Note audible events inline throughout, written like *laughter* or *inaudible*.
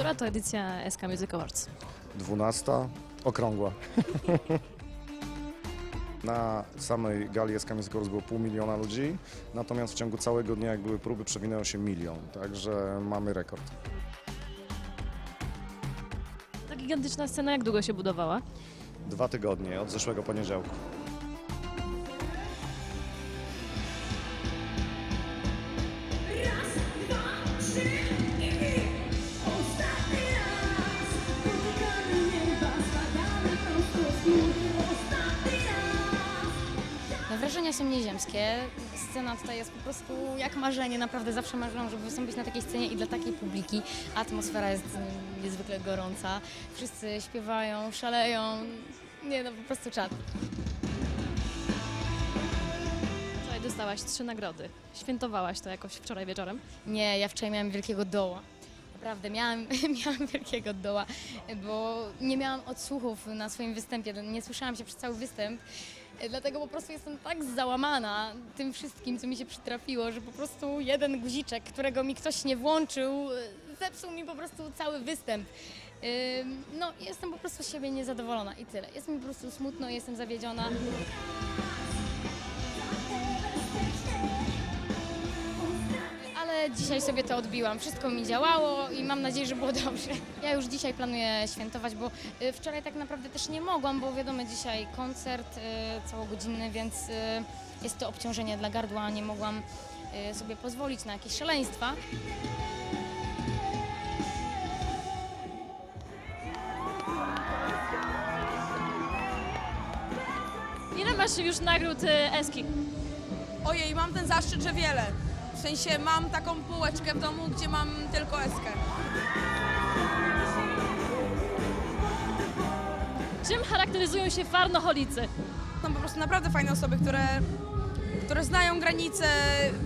Która to edycja SK Music Awards? 12, okrągła. *laughs* Na samej gali SK Music Awards było pół miliona ludzi, natomiast w ciągu całego dnia, jak były próby, przewinęło się milion, także mamy rekord. Ta gigantyczna scena jak długo się budowała? Dwa tygodnie, od zeszłego poniedziałku. Wrażenia są nieziemskie. Scena tutaj jest po prostu jak marzenie. Naprawdę zawsze marzyłam, żeby wystąpić na takiej scenie i dla takiej publiki. Atmosfera jest niezwykle gorąca. Wszyscy śpiewają, szaleją. Nie no, po prostu czad. Wczoraj dostałaś trzy nagrody. Świętowałaś to jakoś wczoraj wieczorem? Nie, ja wczoraj miałam wielkiego doła. Naprawdę, miałam, *laughs* miałam wielkiego doła, bo nie miałam odsłuchów na swoim występie, nie słyszałam się przez cały występ. Dlatego po prostu jestem tak załamana tym wszystkim, co mi się przytrafiło, że po prostu jeden guziczek, którego mi ktoś nie włączył, zepsuł mi po prostu cały występ. No, jestem po prostu z siebie niezadowolona i tyle. Jest mi po prostu smutno, jestem zawiedziona. Dzisiaj sobie to odbiłam. Wszystko mi działało i mam nadzieję, że było *laughs* dobrze. Ja już dzisiaj planuję świętować, bo y, wczoraj tak naprawdę też nie mogłam, bo wiadomo, dzisiaj koncert y, całogodzinny, więc y, jest to obciążenie dla gardła. Nie mogłam sobie pozwolić na jakieś szaleństwa. Ile masz już nagród Eski? Ojej, mam ten zaszczyt, że wiele. W sensie mam taką półeczkę w domu, gdzie mam tylko eskę. Czym charakteryzują się farnoholicy? Są po prostu naprawdę fajne osoby, które, które znają granice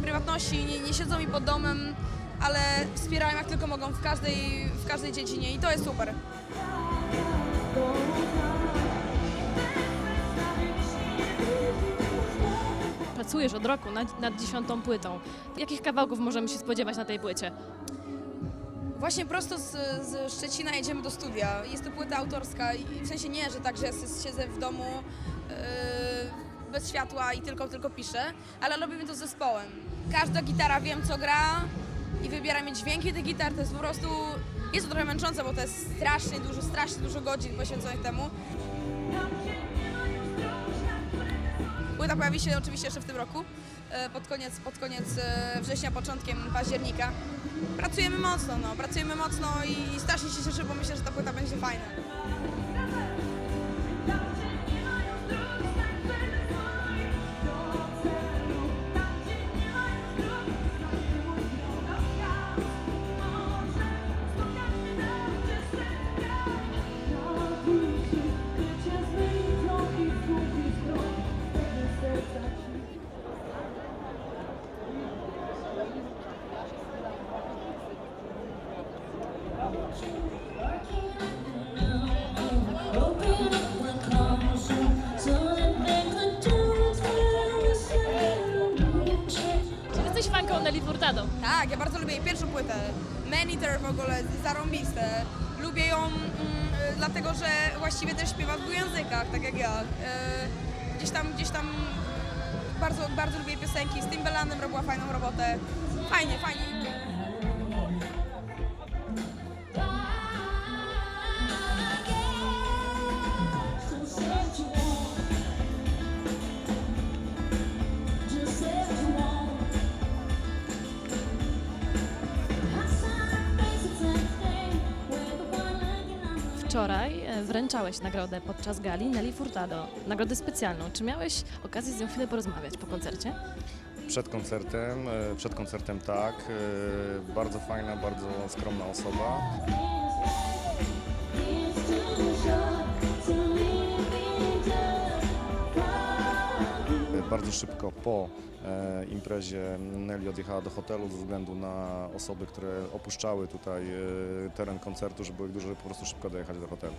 prywatności, nie, nie siedzą mi pod domem, ale wspierają jak tylko mogą w każdej, w każdej dziedzinie i to jest super. Pracujesz od roku nad, nad dziesiątą płytą. Jakich kawałków możemy się spodziewać na tej płycie? Właśnie prosto z, z Szczecina jedziemy do studia. Jest to płyta autorska i w sensie nie, że tak, że ja siedzę w domu yy, bez światła i tylko, tylko piszę, ale robimy to z zespołem. Każda gitara wiem co gra i wybieramy dźwięki tych gitar, to jest po prostu... Jest to trochę męczące, bo to jest strasznie dużo, strasznie dużo godzin poświęconych temu. Płyta pojawi się oczywiście jeszcze w tym roku, e, pod koniec, pod koniec e, września, początkiem października. Pracujemy mocno, no, pracujemy mocno i strasznie się cieszę, bo myślę, że ta płyta będzie fajna. Jesteś fanką Nelly Furtado? Tak, ja bardzo lubię jej pierwszą płytę. Man Eater w ogóle, zarąbiste. Lubię ją mm, e, dlatego, że właściwie też śpiewa w dwóch językach, tak jak ja. E, gdzieś tam, gdzieś tam bardzo, bardzo lubię jej piosenki. Z Timbalandem robiła fajną robotę. Fajnie, fajnie. Wczoraj e, wręczałeś nagrodę podczas gali Nelly Furtado. Nagrodę specjalną. Czy miałeś okazję z nią chwilę porozmawiać po koncercie? Przed koncertem, e, przed koncertem tak, e, bardzo fajna, bardzo skromna osoba. Bardzo szybko po e, imprezie Nelly odjechała do hotelu ze względu na osoby, które opuszczały tutaj e, teren koncertu, że było ich dużo, żeby po prostu szybko dojechać do hotelu.